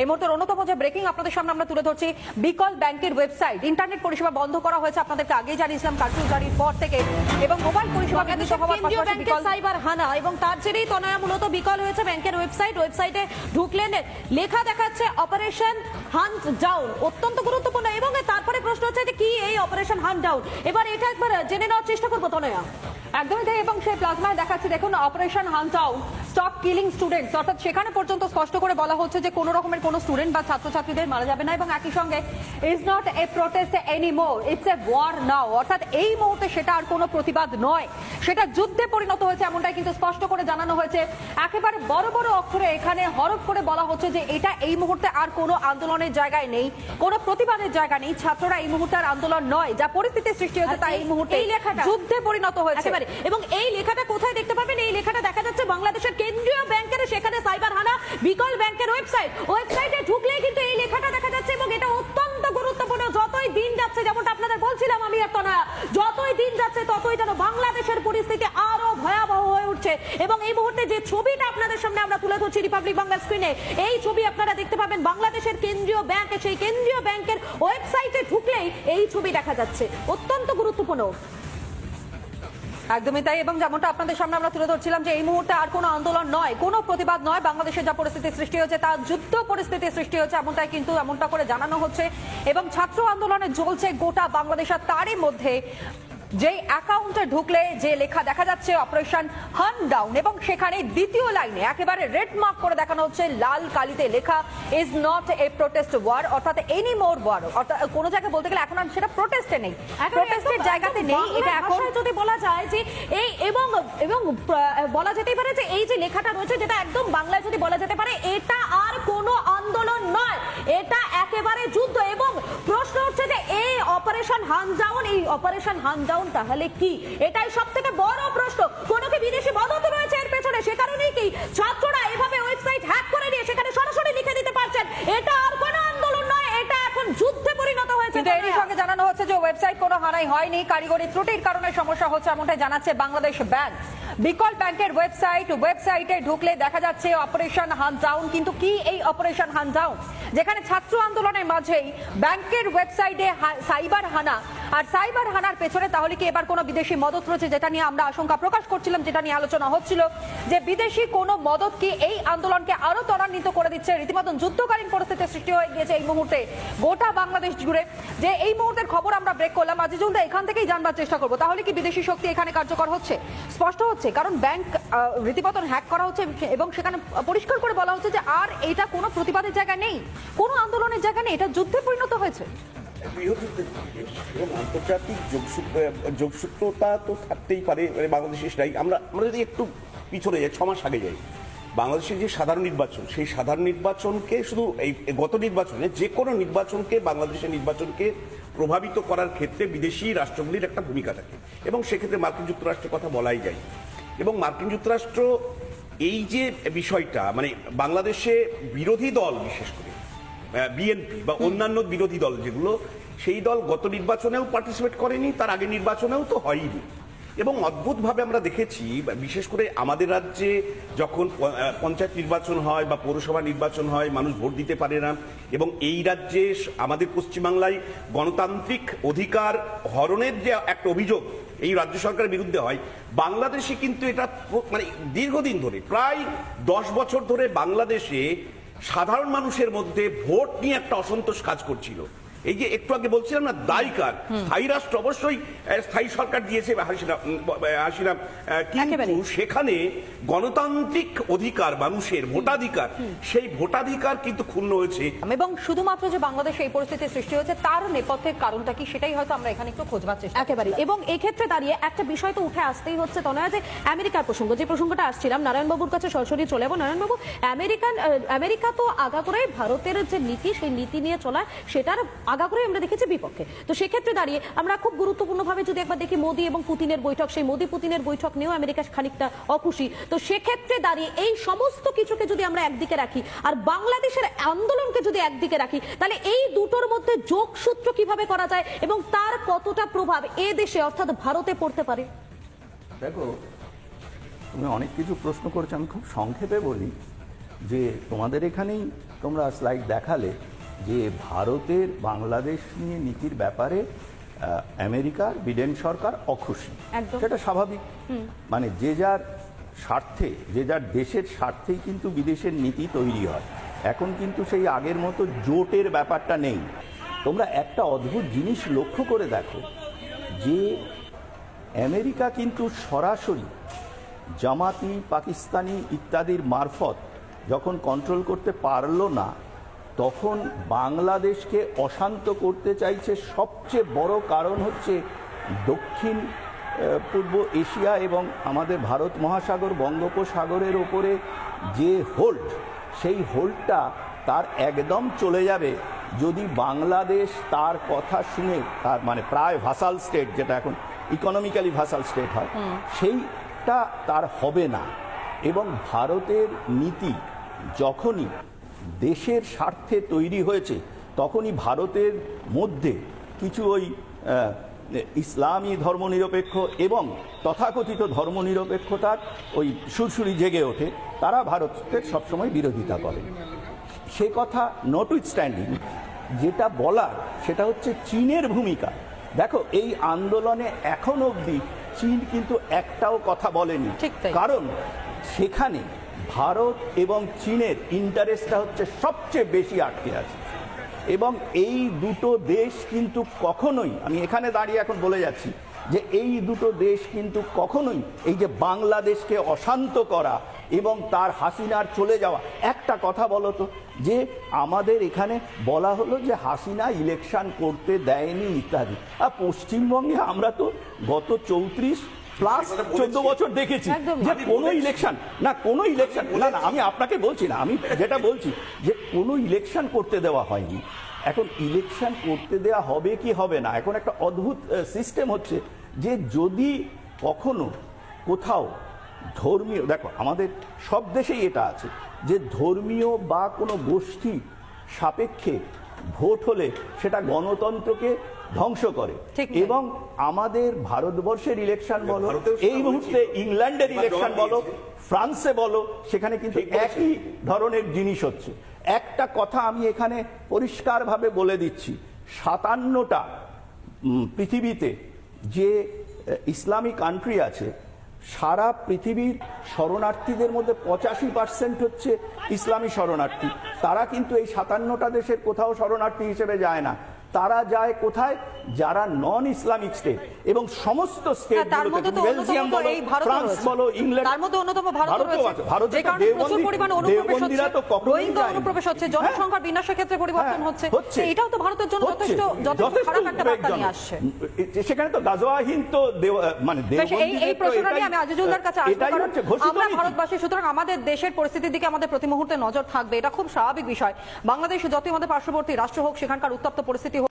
এই মুহূর্তের অন্যতম যে ব্রেকিং আপনাদের সামনে আমরা তুলে ধরছি বিকল ব্যাংকের ওয়েবসাইট ইন্টারনেট পরিষেবা বন্ধ করা হয়েছে আপনাদেরকে আগেই জানিয়েছিলাম কার্ফিউ জারির পর থেকে। এবং মোবাইল পরিষেবা ব্যাহত হওয়ার পাশাপাশি ব্যাংকের বিকল সাইবার হানা এবং তার জেরেই তনয়া মূলত বিকল হয়েছে ব্যাংকের ওয়েবসাইট ওয়েবসাইটে ঢুকলেন লেখা দেখাচ্ছে অপারেশন হান্ট ডাউন অত্যন্ত গুরুত্বপূর্ণ এবং তারপরে প্রশ্ন হচ্ছে যে কি এই অপারেশন হান্ট ডাউন এবার এটা একবার জেনে নেওয়ার চেষ্টা করব, তনয়া। একদমই তাই, এবং সেই প্লাজমায় দেখাচ্ছে, দেখুন অপারেশন হান্টাউন স্টপ কিলিং স্টুডেন্টস অর্থাৎ সেখানে পর্যন্ত স্পষ্ট করে বলা হচ্ছে যে কোনো রকমের কোনো স্টুডেন্ট বা ছাত্রছাত্রীদের মারা যাবে না, এবং একই সঙ্গে is not a protest any more it's a war now অর্থাৎ এই মুহূর্তে সেটা আর কোনো প্রতিবাদ নয়। সেটা যুদ্ধে পরিণত হয়েছে, এমনটাই কিন্তু স্পষ্ট করে জানানো হয়েছে। একেবারে বড় বড় অক্ষরে এখানে হরফ করে বলা হচ্ছে যে এটা এই মুহূর্তে আর কোনো আন্দোলনের জায়গায় নেই, কোনো প্রতিবাদের জায়গা নেই ছাত্ররা এই মুহূর্তে আর আন্দোলন নয়। যা পরিস্থিতি সৃষ্টি হয়েছে আর তা এই- মুহূর্তে এই লেখাটা- যুদ্ধে পরিণত হয়েছে। একেবারে। এবং এই লেখাটা কোথায় দেখতে পাবেন? এই লেখাটা দেখা যাচ্ছে বাংলাদেশের কেন্দ্রীয় ব্যাংকের সেখানে সাইবার হানা বিকল ব্যাংকের ওয়েবসাইট। ওয়েবসাইটে ঢুকলে কিন্তু এই লেখাটা দেখা যাচ্ছে এবং এটা অত্যন্ত গুরুত্বপূর্ণ। যতই দিন যাচ্ছে যেমনটা আপনাদের বলছিলাম আমি না যতই দিন যাচ্ছে ততই যেন বাংলাদেশের পরিস্থিতি আরও ভয়াবহ উঠছে এবং এই মুহূর্তে যে ছবিটা আপনাদের সামনে আমরা তুলে ধরছি রিপাবলিক বাংলা স্ক্রিনে এই ছবি আপনারা দেখতে পাবেন বাংলাদেশের কেন্দ্রীয় ব্যাংক। সেই কেন্দ্রীয় ব্যাংকের ওয়েবসাইটে ঢুকলেই এই ছবি দেখা যাচ্ছে। অত্যন্ত গুরুত্বপূর্ণ। একদমই তাই, এবং যেমনটা আপনাদের সামনে আমরা তুলে ধরছিলাম যে এই মুহূর্তে আর কোনো আন্দোলন নয়, কোনো প্রতিবাদ নয় বাংলাদেশে যা পরিস্থিতি সৃষ্টি হয়েছে, তা যুদ্ধ পরিস্থিতি সৃষ্টি হয়েছে, এমনটাই কিন্তু এমনটা করে জানানো হচ্ছে। এবং ছাত্র আন্দোলনে জ্বলছে গোটা বাংলাদেশ, আর তারই মধ্যে যেই অ্যাকাউন্টে ঢুকলে যে লেখা দেখা যাচ্ছে অপারেশন হান ডাউন এবং সেখানে দ্বিতীয় লাইনে একেবারে রেড মার্ক করে দেখানো হচ্ছে লাল কালিতে লেখা is not a protest war অর্থাৎ এনি মোর ওয়ার অর্থাৎ কোনো জায়গায় বলতে গেলে এখন আর সেটা প্রোটেস্টে নেই। প্রোটেস্টের জায়গাতে নেই এটা এখন যদি বলা যায় যে এই এবং এবং বলা যেতেই পারে যে এই যে লেখাটা রয়েছে যেটা একদম বাংলায় যদি বলা যেতে পারে এটা আর কোনো আন্দোলন নয় এটা একেবারে যুদ্ধ এবং প্রশ্ন হচ্ছে যে এই হানজাউন এই অপারেশন হানজাউন তাহলে কি? এটাই সব থেকে বড় প্রশ্ন। কোনো কি বিদেশি মদত রয়েছে এর পেছনে? সে কারণেই কি ছাত্ররা এভাবে ওয়েবসাইট হ্যাক করে নিয়ে সেখানে সরাসরি লিখে দিতে পারছেন? এটা আর কোনো আন্দোলন নয় এটা এখন যুদ্ধে পরিণত হয়েছে কিন্তু এরই সঙ্গে জানানো হচ্ছে যে ওয়েবসাইট কোনো হারাই হয়নি কারিগরি ত্রুটির কারণে সমস্যা হচ্ছে এমনটাই জানাচ্ছে বাংলাদেশ ব্যাংক। বিকল ব্যাংকের ওয়েবসাইট, ওয়েবসাইটে ঢুকলে দেখা যাচ্ছে অপারেশন হানজাউন। কিন্তু কি এই অপারেশন হানজাউন? যেখানে ছাত্র আন্দোলনের মাঝেই ব্যাংকের ওয়েবসাইটে সাইবার হানা আর সাইবার হানার পেছনে তাহলে কি এবার কোনো বিদেশি মদত রয়েছে? যেটা নিয়ে আমরা আশঙ্কা প্রকাশ করছিলাম, যেটা নিয়ে আলোচনা হচ্ছিল যে বিদেশি কোনো মদত কি এই আন্দোলনকে আরও ত্বরান্বিত করে দিচ্ছে? রীতিমতন যুদ্ধকালীন পরিস্থিতি সৃষ্টি হয়ে গিয়েছে এই মুহূর্তে গোটা বাংলাদেশ জুড়ে। যে এই মুহূর্তের খবর আমরা ব্রেক করলাম। আজিজুল দা, এখান থেকেই জানবার চেষ্টা করব। তাহলে কি বিদেশি শক্তি এখানে কার্যকর হচ্ছে? স্পষ্ট হচ্ছে, কারণ ব্যাংক রীতিমতন হ্যাক করা হচ্ছে এবং সেখানে পরিষ্কার করে বলা হচ্ছে যে আর এটা কোনো প্রতিবাদের জায়গা নেই। কোনো আন্দোলনের জায়গা নেই। এটা যুদ্ধে পরিণত হয়েছে। এবং আন্তর্জাতিক যোগসূত্র যোগসূত্রতা তো থাকতেই পারে মানে বাংলাদেশে সেটাই। আমরা আমরা যদি একটু পিছনে যাই, ছ মাস আগে যাই। বাংলাদেশের যে সাধারণ নির্বাচন, সেই সাধারণ নির্বাচনকে শুধু এই গত নির্বাচনে যে কোনো নির্বাচনকে, বাংলাদেশের নির্বাচনকে প্রভাবিত করার ক্ষেত্রে বিদেশি রাষ্ট্রগুলির একটা ভূমিকা থাকে। এবং সেক্ষেত্রে মার্কিন যুক্তরাষ্ট্রের কথা বলাই যায়। এবং মার্কিন যুক্তরাষ্ট্র এই যে বিষয়টা মানে বাংলাদেশে বিরোধী দল বিশেষ করে বিএনপি বা অন্যান্য বিরোধী দল যেগুলো, সেই দল গত নির্বাচনেও পার্টিসিপেট করেনি, তার আগে নির্বাচনেও তো হয়নি। এবং অদ্ভুতভাবে আমরা দেখেছি, বিশেষ করে আমাদের রাজ্যে যখন পঞ্চায়েত নির্বাচন হয় বা পৌরসভা নির্বাচন হয়, মানুষ ভোট দিতে পারে না। এবং এই রাজ্যে আমাদের পশ্চিমবাংলায় গণতান্ত্রিক অধিকার হরণের যে একটা অভিযোগ এই রাজ্য সরকারের বিরুদ্ধে হয়, বাংলাদেশে কিন্তু এটা মানে দীর্ঘদিন ধরে, প্রায় দশ বছর ধরে বাংলাদেশে সাধারণ মানুষের মধ্যে ভোট নিয়ে একটা অসন্তোষ কাজ করছিল। এই যে একটু আগে বলছিলাম না দায়িকার স্থায়ী রাষ্ট্র অবশ্যই স্থায়ী সরকার দিয়েছে হাসিনা কিন্তু সেখানে গণতান্ত্রিক অধিকার মানুষের ভোটাধিকার সেই ভোটাধিকার কিন্তু ক্ষুণ্ণ হয়েছে। এবং শুধুমাত্র যে বাংলাদেশে এই পরিস্থিতি সৃষ্টি হয়েছে তার নেপথ্যের কারণটা কি সেটাই হয়তো আমরা এখানে একটু খোঁজবার চেষ্টা একেবারে এবং এই ক্ষেত্রে দাঁড়িয়ে একটা বিষয় তো উঠে আসতেই হচ্ছে তনয়া যে আমেরিকার প্রসঙ্গ যে প্রসঙ্গটা আসছিলাম নারায়ণবাবুর কাছে সরাসরি চলে যাব। নারায়ণবাবু আমেরিকান আমেরিকা তো আগাগোড়াই ভারতের যে নীতি সেই নীতি নিয়ে চলা সেটার আগাগোড়াই আমরা দেখেছি বিপক্ষে। তো সেক্ষেত্রে দাঁড়িয়ে আমরা খুব গুরুত্বপূর্ণভাবে যদি একবার দেখি মোদী এবং পুতিনের বৈঠক, সেই মোদী পুতিনের বৈঠক নিয়েও আমেরিকা খানিকটা অখুশি তো সেক্ষেত্রে দাঁড়িয়ে এই সমস্ত কিছুকে যদি আমরা একদিকে রাখি আর বাংলাদেশের আন্দোলনকে যদি একদিকে রাখি, তাহলে এই দুটোর মধ্যে যোগসূত্র কীভাবে করা যায় এবং তার কতটা প্রভাব এ দেশে অর্থাৎ ভারতে পড়তে পারে? দেখো, তুমি অনেক কিছু প্রশ্ন করছ, আমি খুব সংক্ষেপে বলি যে তোমাদের এখানেই তোমরা স্লাইড দেখালে যে ভারতের বাংলাদেশ নিয়ে নীতির ব্যাপারে আমেরিকার বিডেন সরকার অখুশি। সেটা স্বাভাবিক। মানে যে যার স্বার্থে যে যার দেশের স্বার্থেই কিন্তু বিদেশের নীতি তৈরি হয়। এখন কিন্তু সেই আগের মতো জোটের ব্যাপারটা নেই। তোমরা একটা অদ্ভুত জিনিস লক্ষ্য করে দেখো যে আমেরিকা কিন্তু সরাসরি জামাতি পাকিস্তানি ইত্যাদির মারফত যখন কন্ট্রোল করতে পারল না তখন বাংলাদেশকে অশান্ত করতে চাইছে সবচেয়ে বড় কারণ হচ্ছে দক্ষিণ পূর্ব এশিয়া এবং আমাদের ভারত মহাসাগর বঙ্গোপসাগরের ওপরে যে হোল্ড সেই হোল্ডটা তার একদম চলে যাবে যদি বাংলাদেশ তার কথা শুনে তার মানে প্রায় ভাসাল স্টেট যেটা এখন ইকোনমিক্যালি ভাসাল স্টেট হয় সেইটা তার হবে না। এবং ভারতের নীতি যখনই দেশের স্বার্থে তৈরি হয়েছে তখনই ভারতের মধ্যে কিছু ওই ইসলামী ধর্মনিরপেক্ষ এবং তথাকথিত ধর্মনিরপেক্ষতার ওই সুরসুরি জেগে ওঠে তারা ভারতের সবসময় বিরোধিতা করে। সে কথা নট স্ট্যান্ডিং যেটা বলার সেটা হচ্ছে চীনের ভূমিকা। দেখো এই আন্দোলনে এখন অবধি চীন কিন্তু একটাও কথা বলেনি। কারণ সেখানে ভারত এবং চীনের ইন্টারেস্টটা হচ্ছে সবচেয়ে বেশি আটকে আছে। এবং এই দুটো দেশ কিন্তু কখনোই, আমি এখানে দাঁড়িয়ে এখন বলে যাচ্ছি যে এই দুটো দেশ কিন্তু কখনোই এই যে বাংলাদেশকে অশান্ত করা এবং তার হাসিনার চলে যাওয়া, একটা কথা বলো তো, যে আমাদের এখানে বলা হলো যে হাসিনা ইলেকশন করতে দেয়নি ইত্যাদি। আর পশ্চিমবঙ্গে আমরা তো গত চৌত্রিশ প্লাস চোদ্দ বছর দেখেছি একদম। যে কোনো। ইলেকশন না কোনো ইলেকশন না না আমি আপনাকে বলছি না আমি যেটা বলছি যে কোনো ইলেকশন করতে দেওয়া হয়নি এখন ইলেকশন করতে দেওয়া হবে কি হবে না এখন একটা অদ্ভুত সিস্টেম হচ্ছে যে যদি কখনো কোথাও ধর্মীয় দেখো আমাদের সব দেশেই এটা আছে যে ধর্মীয় বা কোনো গোষ্ঠী সাপেক্ষে ভোট হলে সেটা গণতন্ত্রকে ধ্বংস করে। ঠিক এবং আমাদের ভারতবর্ষের ইলেকশন বলো এই মুহূর্তে ইংল্যান্ডের ইলেকশন বলো ফ্রান্সে বলো সেখানে কিন্তু একই ধরনের জিনিস হচ্ছে। একটা কথা আমি এখানে পরিষ্কারভাবে বলে দিচ্ছি সাতান্নটা পৃথিবীতে যে ইসলামী কান্ট্রি আছে সারা পৃথিবীর শরণার্থীদের মধ্যে পঁচাশি পার্সেন্ট হচ্ছে ইসলামী শরণার্থী। তারা কিন্তু এই সাতান্নটা দেশের কোথাও শরণার্থী হিসেবে যায় না। তারা যায় কোথায় যারা নন ইসলামিক স্টেট এবং সমস্ত স্টেট তার মধ্যে তো বেলজিয়াম বলো ফ্রান্স বলো ইংল্যান্ড তার মধ্যে অন্যতম ভারতও ভারতও রয়েছে। আছে। যে কারণে প্রচুর পরিমাণ অনুপ্রবেশ হচ্ছে। রোহিঙ্গা অনুপ্রবেশ হচ্ছে। জনসংখ্যার বিন্যাসের ক্ষেত্রে পরিবর্তন হচ্ছে হচ্ছে। এটাও তো ভারতের জন্য যথেষ্ট যথেষ্ট খারাপ একটা বার্তা নিয়ে আসছে সেখানে তো গাজোয়াহীন তো মানে এই দেওবন্দিদের এই তো প্রশ্নটা নিয়ে আমি আজিজুলদার কাছে আসব কারণ আমরা ভারতবাসী সুতরাং আমাদের দেশের পরিস্থিতির দিকে আমাদের প্রতি মুহূর্তে নজর থাকবে এটা খুব স্বাভাবিক বিষয় বাংলাদেশ যতই আমাদের পার্শ্ববর্তী রাষ্ট্র হোক সেখানকার উত্তপ্ত পরিস্থিতি